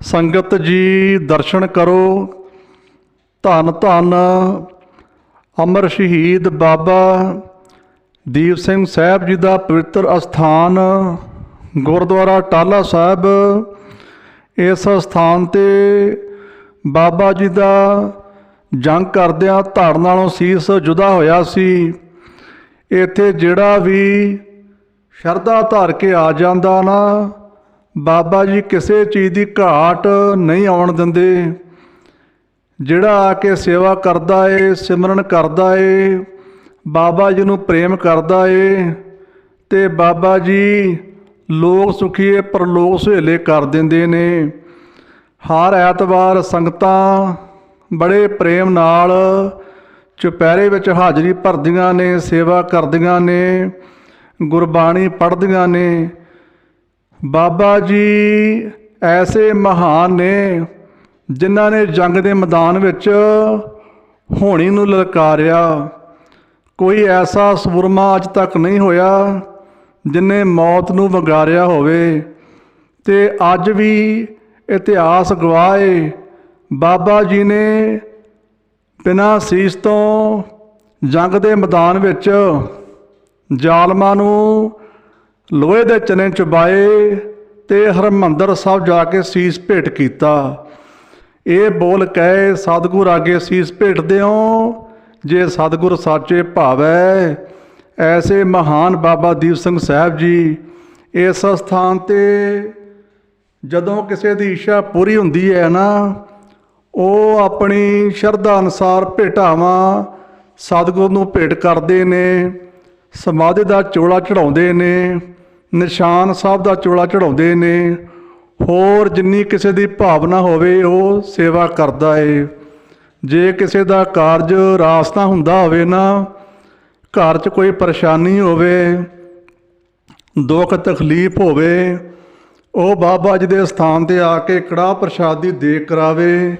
ਸੰਗਤ ਜੀ ਦਰਸ਼ਨ ਕਰੋ। ਧੰਨ ਧੰਨ ਅਮਰ ਸ਼ਹੀਦ ਬਾਬਾ ਦੀਪ ਸਿੰਘ ਸਾਹਿਬ ਜੀ ਦਾ ਪਵਿੱਤਰ ਅਸਥਾਨ ਗੁਰਦੁਆਰਾ ਟਾਲਾ ਸਾਹਿਬ। ਇਸ ਸਥਾਨ ਤੇ ਬਾਬਾ ਜੀ ਦਾ ਜੰਗ ਕਰਦਿਆਂ ਧੜ ਨਾਲੋਂ ਸੀਸ ਜੁਦਾ ਹੋਇਆ ਸੀ। ਇੱਥੇ ਜਿਹੜਾ ਵੀ ਸ਼ਰਧਾ ਧਾਰ ਕੇ ਆ ਜਾਂਦਾ ਨਾ ਬਾਬਾ ਜੀ ਕਿਸੇ ਚੀਜ਼ ਦੀ ਘਾਟ ਨਹੀਂ ਆਉਣ ਦਿੰਦੇ। ਜਿਹੜਾ ਆ ਕੇ ਸੇਵਾ ਕਰਦਾ ਏ, ਸਿਮਰਨ ਕਰਦਾ ਏ, ਬਾਬਾ ਜੀ ਨੂੰ ਪ੍ਰੇਮ ਕਰਦਾ ਏ, ਤੇ ਬਾਬਾ ਜੀ ਲੋਕ ਸੁਖੀਏ ਪਰਲੋਕ ਸੁਹੇਲੇ ਕਰ ਦਿੰਦੇ ਨੇ। ਹਰ ਐਤਵਾਰ ਸੰਗਤਾਂ ਬੜੇ ਪ੍ਰੇਮ ਨਾਲ ਚੁਪਹਿਰੇ ਵਿੱਚ ਹਾਜ਼ਰੀ ਭਰਦੀਆਂ ਨੇ, ਸੇਵਾ ਕਰਦੀਆਂ ਨੇ, ਗੁਰਬਾਣੀ ਪੜ੍ਹਦੀਆਂ ਨੇ ਬਾਬਾ ਜੀ, ਐਸੇ ਮਹਾਨ ਨੇ ਜਿਨ੍ਹਾਂ ਨੇ ਜੰਗ ਦੇ ਮੈਦਾਨ ਵਿੱਚ ਹੋਣੀ ਨੂੰ ਲਲਕਾਰਿਆ। ਕੋਈ ਐਸਾ ਸੂਰਮਾ ਅੱਜ ਤੱਕ ਨਹੀਂ ਹੋਇਆ ਜਿਨੇ ਮੌਤ ਨੂੰ ਵੰਗਾਰਿਆ ਹੋਵੇ। ਤੇ ਅੱਜ ਵੀ ਇਤਿਹਾਸ ਗਵਾਏ ਬਾਬਾ ਜੀ ਨੇ ਬਿਨਾਂ ਸੀਸ ਤੋਂ ਜੰਗ ਦੇ ਮੈਦਾਨ ਵਿੱਚ ਜ਼ਾਲਮਾਂ ਨੂੰ ਲੋਹੇ ਦੇ ਚਨੇ ਚਬਾਏ ਤੇ ਹਰਮੰਦਰ ਸਾਹਿਬ ਜਾ ਕੇ ਸੀਸ ਭੇਟ ਕੀਤਾ। ਇਹ ਬੋਲ ਕਹੇ, ਸਤਿਗੁਰ ਆਗੇ ਸੀਸ ਭੇਟਦੇ ਹੋ ਜੇ ਸਤਿਗੁਰ ਸਾਚੇ ਭਾਵੈ। ਐਸੇ ਮਹਾਨ ਬਾਬਾ ਦੀਪ ਸਿੰਘ ਸਾਹਿਬ ਜੀ, ਇਸ ਸਥਾਨ ਤੇ ਜਦੋਂ ਕਿਸੇ ਦੀ ਇੱਛਾ ਪੂਰੀ ਹੁੰਦੀ ਹੈ ਨਾ, ਉਹ ਆਪਣੀ ਸ਼ਰਧਾ ਅਨੁਸਾਰ ਭੇਟਾਵਾਂ ਸਤਿਗੁਰ ਨੂੰ ਭੇਟ ਕਰਦੇ ਨੇ, ਸਮਾਧੀ ਦਾ ਚੋਲਾ ਚੜਾਉਂਦੇ ਨੇ ਨਿਸ਼ਾਨ ਸਾਹਿਬ ਦਾ ਚੋਲਾ ਚੜਾਉਂਦੇ ਨੇ। ਹੋਰ ਜਿੰਨੀ ਕਿਸੇ ਦੀ ਭਾਵਨਾ ਹੋਵੇ, ਉਹ ਸੇਵਾ ਕਰਦਾ ਏ। ਜੇ ਕਿਸੇ ਦਾ ਕਾਰਜ ਰਾਸਤਾ ਹੁੰਦਾ ਹੋਵੇ ਨਾ, ਘਰ 'ਚ ਕੋਈ ਪਰੇਸ਼ਾਨੀ ਹੋਵੇ, ਦੁੱਖ ਤਕਲੀਫ ਹੋਵੇ, ਉਹ ਬਾਬਾ ਜੀ ਦੇ ਸਥਾਨ ਤੇ ਆ ਕੇ ਕੜਾਹ ਪ੍ਰਸ਼ਾਦ ਦੀ ਦੇਗ ਕਰਾਵੇ,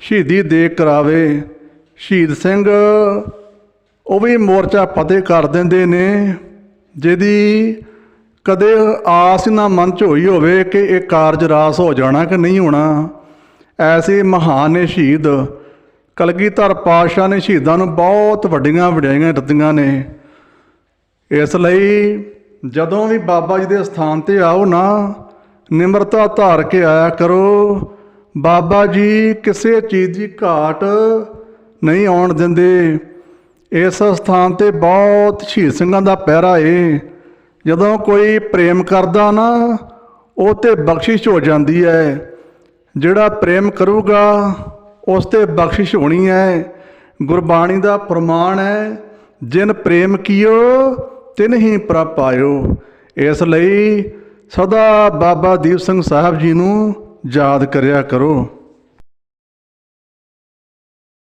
ਸ਼ਹੀਦੀ ਦੇਗ ਕਰਾਵੇ। ਸ਼ਹੀਦ ਸਿੰਘ, ਉਹ ਵੀ ਮੋਰਚਾ ਫਤਿਹ ਕਰ ਦਿੰਦੇ ਨੇ, ਜਿਹਦੀ ਕਦੇ ਆਸ ਨਾ ਮਨ ਚ ਹੋਈ ਹੋਵੇ ਕਿ ਇਹ ਕਾਰਜ ਰਾਸ ਹੋ ਜਾਣਾ ਕਿ ਨਹੀਂ ਹੋਣਾ। ਐਸੇ ਮਹਾਨ ਸ਼ਹੀਦ, ਕਲਗੀਧਰ ਪਾਤਸ਼ਾਹ ਨੇ ਸ਼ਹੀਦਾਂ ਨੂੰ ਬਹੁਤ ਵੱਡੀਆਂ ਵਡਿਆਈਆਂ ਦਿੱਤੀਆਂ ਨੇ। ਇਸ ਲਈ ਜਦੋਂ ਵੀ ਬਾਬਾ ਜੀ ਦੇ ਸਥਾਨ ਤੇ ਆਓ ਨਾ, ਨਿਮਰਤਾ ਧਾਰ ਕੇ ਆਇਆ ਕਰੋ, ਬਾਬਾ ਜੀ ਕਿਸੇ ਚੀਜ਼ ਦੀ ਘਾਟ ਨਹੀਂ ਆਉਣ ਦਿੰਦੇ। ਇਸ ਸਥਾਨ ਤੇ ਬਹੁਤ ਸ਼ਹੀਦ ਸਿੰਘਾਂ ਦਾ ਪਹਿਰਾ ਏ। ਜਦੋਂ ਕੋਈ ਪ੍ਰੇਮ ਕਰਦਾ ਨਾ, ਉਹ ਤੇ ਬਖਸ਼ਿਸ਼ ਹੋ ਜਾਂਦੀ ਹੈ ਜਿਹੜਾ ਪ੍ਰੇਮ ਕਰੂਗਾ, ਉਸ ਤੇ ਬਖਸ਼ਿਸ਼ ਹੋਣੀ ਹੈ ਗੁਰਬਾਣੀ ਦਾ ਪ੍ਰਮਾਣ ਹੈ ਜਿਨ ਪ੍ਰੇਮ ਕੀਓ, ਤਿਨ ਹੀ ਪ੍ਰਭ ਪਾਇਓ। ਇਸ ਲਈ ਸਦਾ ਬਾਬਾ ਦੀਪ ਸਿੰਘ ਸਾਹਿਬ ਜੀ ਨੂੰ ਯਾਦ ਕਰਿਆ ਕਰੋ।